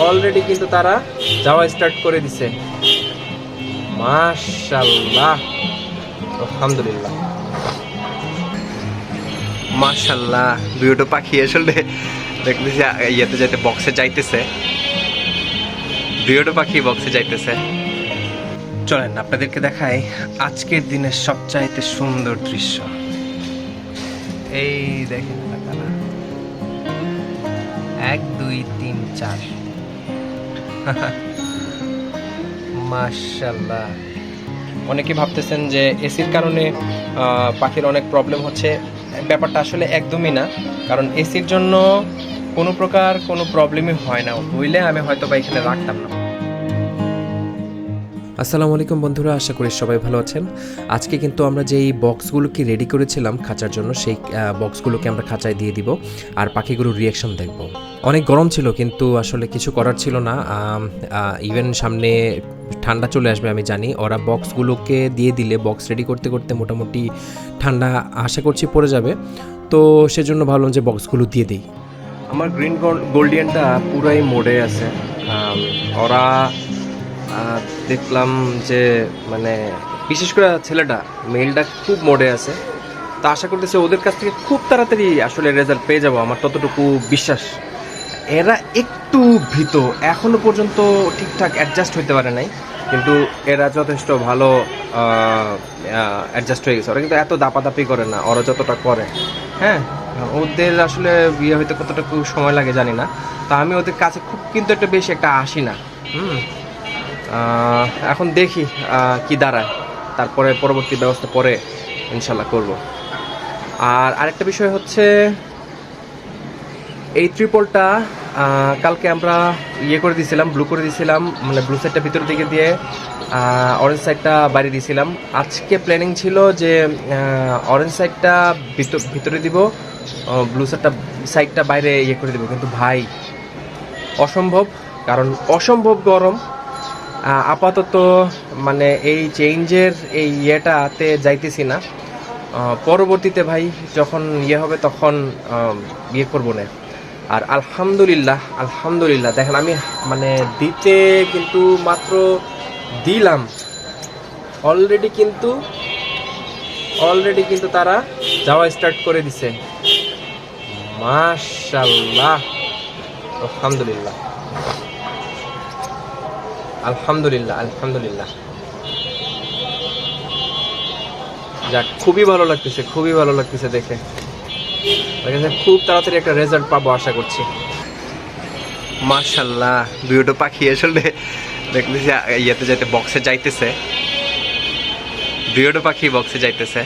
Already কিন্তু তারা যাওয়া স্টার্ট করে দিছে। মাশাল্লাহ। আলহামদুলিল্লাহ। মাশাল্লাহ। দুটো পাখি আসলে দেখতেছি ইয়েতে যাইতে বক্সে যাইতেছে। দুটো পাখি বক্সে যাইতেছে। চলেন, আপনাদেরকে দেখাই আজকের দিনের সবচাইতে সুন্দর দৃশ্য। এই দেখেন এক, দুই, তিন, চার। মাশাল্লাহ অনেকে ভাবতেছেন যে এসির কারণে পাখির অনেক প্রবলেম হচ্ছে। ব্যাপারটা আসলে একদমই না। কারণ এসির জন্য কোনো প্রকার কোনো প্রবলেমই হয় না। হইলে আমি হয়তো বা এখানে রাখতাম না। আসসালামু আলাইকুম বন্ধুরা, আশা করি সবাই ভালো আছেন। আজকে কিন্তু আমরা যেই বক্সগুলোকে রেডি করেছিলাম খাঁচার জন্য, সেই বক্সগুলোকে আমরা খাঁচায় দিয়ে দিব আর পাখিগুলোর রিয়াকশন দেখব। অনেক গরম ছিল কিন্তু আসলে কিছু করার ছিল না। ইভেন সামনে ঠান্ডা চলে আসবে আমি জানি। ওরা বক্সগুলোকে দিয়ে দিলে, বক্স রেডি করতে করতে মোটামুটি ঠান্ডা আশা করছি পড়ে যাবে। তো সেজন্য ভাবলাম যে বক্সগুলো দিয়ে দিই। আমার গ্রিন গোল্ডিয়ানটা পুরাই মোডে আছে। ওরা দেখলাম যে মানে বিশেষ করে ছেলেটা, মেলটা খুব মোডে আছে। তা আশা করতেছে ওদের কাছ থেকে খুব তাড়াতাড়ি আসলে রেজাল্ট পেয়ে যাব, আমার ততটুকু বিশ্বাস। এরা একটু ভীত এখনও পর্যন্ত ঠিকঠাক অ্যাডজাস্ট হইতে পারে নাই। কিন্তু এরা যথেষ্ট ভালো অ্যাডজাস্ট হয়ে গেছে। ওরা কিন্তু এত দাপাদাপি করে না, ওরা যতটা করে। হ্যাঁ ওদের আসলে বিয়ে হইতে কতটুকু সময় লাগে জানি না। তা আমি ওদের কাছে খুব, কিন্তু একটা বেশি একটা আসি না। হুম এখন দেখি কি দাঁড়ায়। তারপরে পরবর্তী ব্যবস্থা পরে ইনশাল্লাহ করব। আর আরেকটা বিষয় হচ্ছে, এই ত্রিপলটা কালকে আমরা ইয়ে করে দিয়েছিলাম ব্লু করে দিয়েছিলাম মানে ব্লু সাইডটা ভিতর দিকে দিয়ে অরেঞ্জ সাইডটা বাইরে দিয়েছিলাম। আজকে প্ল্যানিং ছিল যে অরেঞ্জ সাইডটা ভিতরে দিব ব্লু সাইডটা সাইডটা বাইরে ইয়ে করে দিব। কিন্তু ভাই, অসম্ভব, কারণ অসম্ভব গরম। আপাতত মানে এই চেঞ্জের এই ইয়েটাতে যাইতেছি না। পরবর্তীতে ভাই যখন ইয়ে হবে তখন ইয়ে করব না। আর আলহামদুলিল্লাহ আলহামদুলিল্লাহ, দেখেন আমি মানে দিতে কিন্তু মাত্র দিলাম। অলরেডি কিন্তু অলরেডি কিন্তু তারা যাওয়া স্টার্ট করে দিছে। মাশাল্লাহ আলহামদুলিল্লাহ। আলহামদুলিল্লাহ আলহামদুলিল্লাহ। যাক, খুবই ভালো লাগতেছে, খুবই ভালো লাগতেছে দেখে। খুব তাড়াতাড়ি একটা রেজাল্ট পাবো আশা করছি। মাশাল্লাহ দুটো পাখি আসলে দেখতেছি, ইয়েতে যাইতে বক্সে যাইতেছে। দুটো পাখি বক্সে যাইতেছে।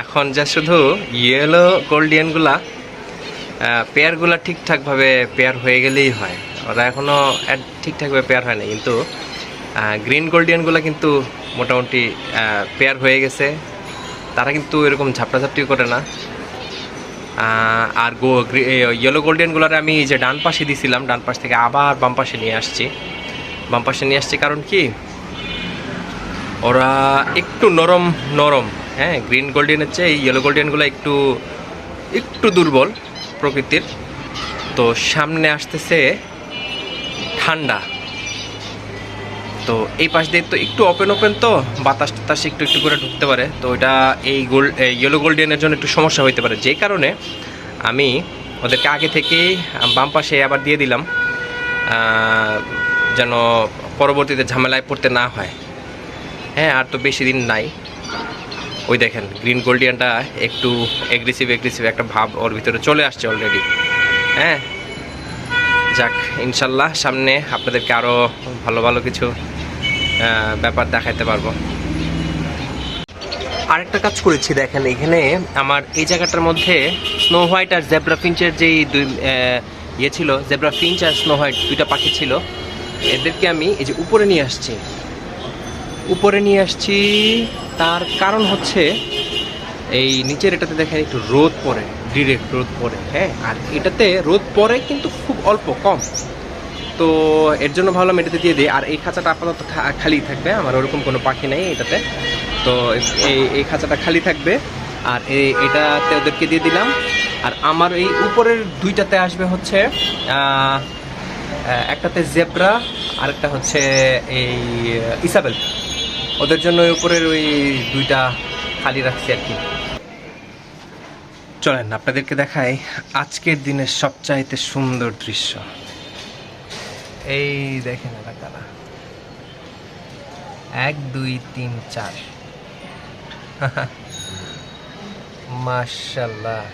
এখন যা শুধু ইয়েলো গোল্ডিয়ানগুলা পেয়ারগুলো ঠিকঠাকভাবে পেয়ার হয়ে গেলেই হয়। ওরা এখনও ঠিকঠাকভাবে পেয়ার হয় না কিন্তু গ্রিন গোল্ডিয়ানগুলো কিন্তু মোটামুটি পেয়ার হয়ে গেছে। তারা কিন্তু এরকম ঝাপটাঝাপটি করে না। আর গো ইয়েলো গোল্ডেনগুলোর আমি যে ডান পাশে দিছিলাম, ডান পাশ থেকে আবার বাম পাশে নিয়ে আসছি। বাম পাশে নিয়ে আসছি কারণ কি? ওরা একটু নরম নরম হ্যাঁ গ্রিন গোল্ডেনের চেয়ে ইয়েলো গোল্ডেনগুলো একটু একটু দুর্বল প্রকৃতির। তো সামনে আসতেছে ঠান্ডা। তো এই পাশ দিয়ে তো একটু ওপেন ওপেন তো, বাতাস টাতাস একটু একটু করে ঢুকতে পারে। তো এটা এই গোল্ড ইয়েলো গোল্ডেনের জন্য একটু সমস্যা হইতে পারে। যে কারণে আমি ওদেরকে আগে থেকেই বাম পাশে আবার দিয়ে দিলাম যেন পরবর্তীতে ঝামেলায় পড়তে না হয়। হ্যাঁ আর তো বেশি দিন নাই। ওই দেখেন গ্রিন গোল্ডিয়ানটা একটু এগ্রেসিভ এগ্রেসিভ একটা ভাব ওর ভিতরে চলে আসছে অলরেডি হ্যাঁ যাক, ইনশাল্লাহ সামনে আপনাদেরকে আরও ভালো ভালো কিছু ব্যাপার দেখাতে পারব। আরেকটা কাজ করেছি দেখেন, এখানে আমার এই জায়গাটার মধ্যে স্নো হোয়াইট আর জেব্রা ফিঞ্চের যেই দুই ইয়ে ছিল জেব্রা ফিঞ্চ আর স্নো হোয়াইট দুইটা পাখি ছিল, এদেরকে আমি এই যে উপরে নিয়ে আসছি। উপরে নিয়ে আসছি, তার কারণ হচ্ছে এই নিচের এটাতে দেখেন একটু রোদ পড়ে। ডিরেক্ট রোদ পড়ে হ্যাঁ? আর এটাতে রোদ পড়ে কিন্তু খুব অল্প, কম। তো এর জন্য ভাবলাম এটাতে দিয়ে দিই। আর এই খাঁচাটা আপাতত খালি থাকবে, আমার ওরকম কোনো পাখি নেই এটাতে। তো এই এই খাঁচাটা খালি থাকবে। আর এই, এটাতে ওদেরকে দিয়ে দিলাম। আর আমার এই উপরের দুইটাতে আসবে হচ্ছে একটাতে জেব্রা, আরেকটা হচ্ছে এই ইসাবেল। ওদের জন্য উপরের ওই দুইটা খালি রাখছি আর কি। চলেন, আপনাদেরকে দেখাই আজকের দিনের সবচাইতে সুন্দর দৃশ্য। এই দেখেন এলাকাটা। এক, দুই, তিন, চার। মাশাল্লাহ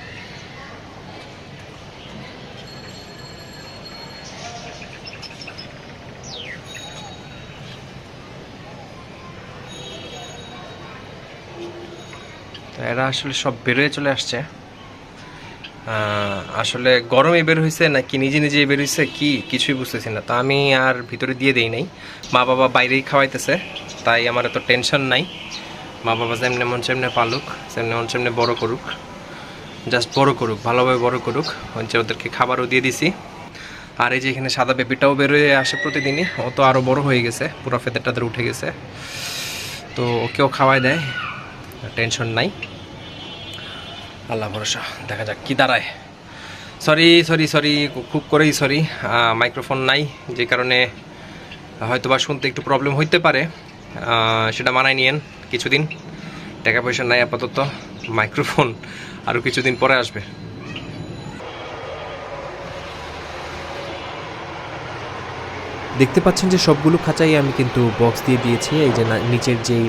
তো এরা আসলে সব বেরোয় চলে আসছে। আসলে গরমে বের হয়েছে নাকি নিজে নিজে বের হয়েছে কি কিছুই বুঝতেছি না। তো আমি আর ভিতরে দিয়ে দেই নাই। মা বাবা বাইরেই খাওয়াইতেছে, তাই আমার এত টেনশন নাই। মা বাবা যেমনি মন সেমনে পালুক সেমনি মন সেমনে বড় করুক। জাস্ট বড় করুক, ভালোভাবে বড় করুক। হচ্ছে ওদেরকে খাবারও দিয়ে দিছি। আর এই যে এখানে সাদা বেবিটাও বেরোয় আসে প্রতিদিনই, ও তো আরও বড় হয়ে গেছে, পুরো ফেদের টাদের উঠে গেছে। তো ওকেও খাওয়াই দেয়, টেনশন নাই। আল্লাহ ভরসা। দেখা যাক কি দাঁড়ায়। সরি সরি সরি খুব করেই সরি মাইক্রোফোন নাই, যে কারণে হয়তো বা শুনতে একটু প্রবলেম হইতে পারে। সেটা মানায় নিয়েন কিছুদিন। টাকা পয়সা নাই আপাতত মাইক্রোফোন আরও কিছুদিন পরে আসবে। দেখতে পাচ্ছেন যে সবগুলো খাঁচাই আমি কিন্তু বক্স দিয়ে দিয়েছি। এই যে নিচের যেই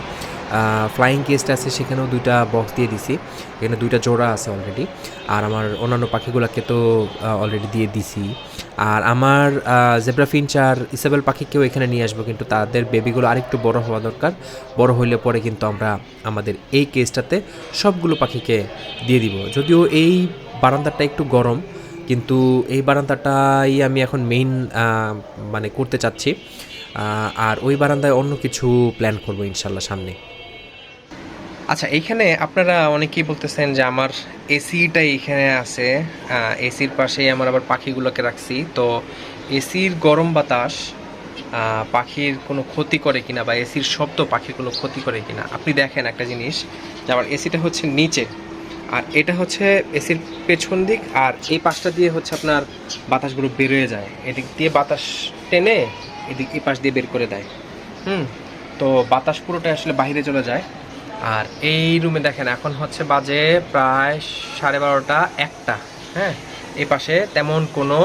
ফ্লাইং কেসটা আছে, সেখানেও দুইটা বক্স দিয়ে দিছি। এখানে দুইটা জোড়া আছে অলরেডি আর আমার অন্যান্য পাখিগুলোকে তো অলরেডি দিয়ে দিছি। আর আমার জেব্রা ফিঞ্চ আর ইসাবেল পাখিকেও এখানে নিয়ে আসব, কিন্তু তাদের বেবিগুলো আরেকটু বড় হওয়া দরকার। বড় হইলে পরে কিন্তু আমরা আমাদের এই কেসটাতে সবগুলো পাখিকে দিয়ে দিব। যদিও এই বারান্দাটা একটু গরম, কিন্তু এই বারান্দাটাই আমি এখন মেইন মানে করতে চাচ্ছি। আর ওই বারান্দায় অন্য কিছু প্ল্যান করব ইনশাল্লাহ সামনে। আচ্ছা এইখানে আপনারা অনেকেই বলতেছেন যে আমার এসিটা এইখানে আছে এসির পাশেই আমার আবার পাখিগুলোকে রাখছি। তো এসির গরম বাতাস পাখির কোনো ক্ষতি করে কিনা বা এসির শব্দ পাখির কোনো ক্ষতি করে কিনা, আপনি দেখেন একটা জিনিস যে আমার এসিটা হচ্ছে নিচে, আর এটা হচ্ছে এসির পেছন দিক, আর এই পাশটা দিয়ে হচ্ছে আপনার বাতাসগুলো বেরোয় যায়। এদিক দিয়ে বাতাস টেনে এদিক এই পাশ দিয়ে বের করে দেয়। হুম, তো বাতাস পুরোটা আসলে বাইরে চলে যায়। আর এই রুমে দেখেন, এখন হচ্ছে বাজে প্রায় সাড়ে বারোটা, একটা হ্যাঁ? এই পাশে তেমন কোনো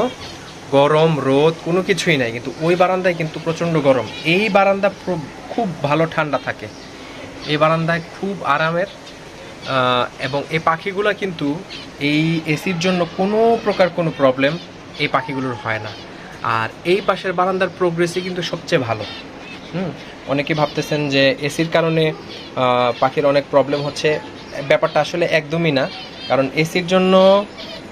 গরম রোদ কোনো কিছুই নাই, কিন্তু ওই বারান্দায় কিন্তু প্রচণ্ড গরম। এই বারান্দা খুব ভালো ঠান্ডা থাকে। এই বারান্দায় খুব আরামের এবং এই পাখিগুলো কিন্তু এই এসির জন্য কোনো প্রকার কোনো প্রবলেম এই পাখিগুলোর হয় না। আর এই পাশের বারান্দার প্রোগ্রেসই কিন্তু সবচেয়ে ভালো। হুম? অনেকে ভাবতেছেন যে এসির কারণে পাখির অনেক প্রবলেম হচ্ছে। ব্যাপারটা আসলে একদমই না। কারণ এসির জন্য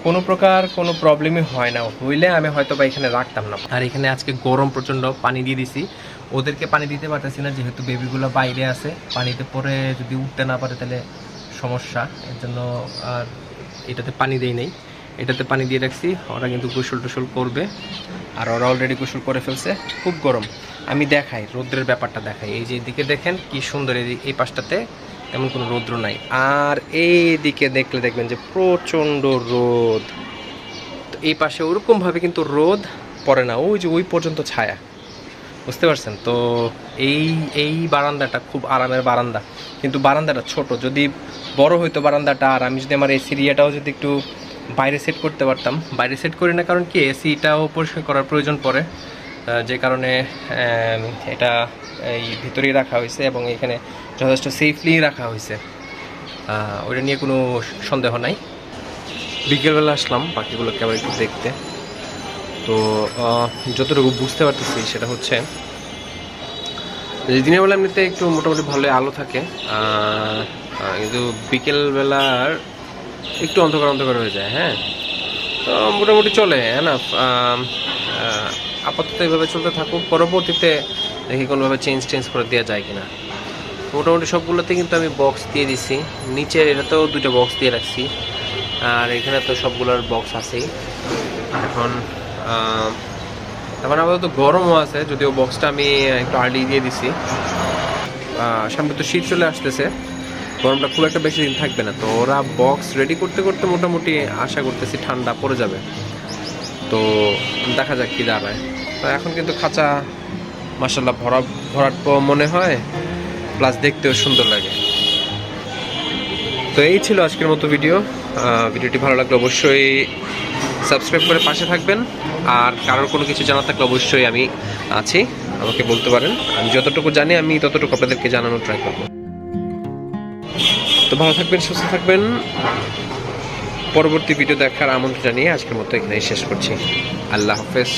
কোনো প্রকার কোনো প্রবলেমই হয় না। হইলে আমি হয়তো বা এখানে রাখতাম না। আর এখানে আজকে গরম প্রচণ্ড পানি দিয়ে দিছি। ওদেরকে পানি দিতে পারতেছি না, যেহেতু বেবিগুলো বাইরে আছে। পানিতে পরে যদি উঠতে না পারে তাহলে সমস্যা। এর জন্য আর এটাতে পানি দেই নেই। এটাতে পানি দিয়ে রাখছি। ওরা কিন্তু গোসল টোসল করবে। আর ওরা অলরেডি গোসল করে ফেলছে। খুব গরম। আমি দেখাই, রৌদ্রের ব্যাপারটা দেখাই। এই যে এদিকে দেখেন, কি সুন্দর এই- পাশটাতে তেমন কোনো রৌদ্র নাই। আর এই দিকে দেখলে দেখবেন যে প্রচণ্ড রোদ। তো এই পাশে ওরকমভাবে কিন্তু রোদ পড়ে না, ওই যে ওই পর্যন্ত ছায়া। বুঝতে পারছেন? তো এই এই বারান্দাটা খুব আরামের বারান্দা। কিন্তু বারান্দাটা ছোট, যদি বড় হইতো বারান্দাটা, আর আমি যদি আমার এসি এরিয়াটাও যদি একটু বাইরে সেট করতে পারতাম। বাইরে সেট করি না কারণ কি, এসিটাও পরিষ্কার করার প্রয়োজন পড়ে। যে কারণে এটা এই ভিতরেই রাখা হয়েছে এবং এখানে যথেষ্ট সেফলি রাখা হয়েছে। ওইটা নিয়ে কোনো সন্দেহ নাই। বিকেলবেলা আসলাম পাখিগুলোকে আবার একটু দেখতে। তো যতটুকু বুঝতে পারতেছি সেটা হচ্ছে, যে দিনের বেলা এমনিতে একটু মোটামুটি ভালো আলো থাকে কিন্তু বিকেলবেলার একটু অন্ধকার অন্ধকার হয়ে যায় হ্যাঁ? তো মোটামুটি চলে হ্যাঁ না আপাতত এইভাবে চলতে থাকুক। পরবর্তীতে দেখি কোনোভাবে চেঞ্জ টেঞ্জ করে দেওয়া যায় কিনা। মোটামুটি সবগুলোতে কিন্তু আমি বক্স দিয়ে দিছি। নিচের এটাতেও দুটো বক্স দিয়ে রাখছি। আর এখানে তো সবগুলোর বক্স আছেই। এখন এখন আপাতত গরমও আছে, যদিও বক্সটা আমি একটু আর্লি দিয়ে দিছি। সামনে তো শীত চলে আসতেছে। গরমটা খুব একটা বেশি দিন থাকবে না। তো ওরা বক্স রেডি করতে করতে মোটামুটি আশা করতেছি ঠান্ডা পড়ে যাবে। তো দেখা যাক কি দাঁড়ায়। তো এখন কিন্তু খাঁচা মাসাল্লাহ ভরা, ভরাট মনে হয় প্লাস দেখতেও সুন্দর লাগে। তো এই ছিল আজকের মতো ভিডিও ভিডিওটি ভালো লাগলে অবশ্যই সাবস্ক্রাইব করে পাশে থাকবেন। আর কারোর কোনো কিছু জানা থাকলে অবশ্যই আমি আছি, আমাকে বলতে পারেন। আমি যতটুকু জানি, আমি ততটুকু আপনাদেরকে জানানোর ট্রাই করব। তো ভালো থাকবেন, সুস্থ থাকবেন। পরবর্তী ভিডিও দেখার আমন্ত্রণ জানিয়ে আজকের মতো এখানেই শেষ করছি। আল্লাহ হাফেজ।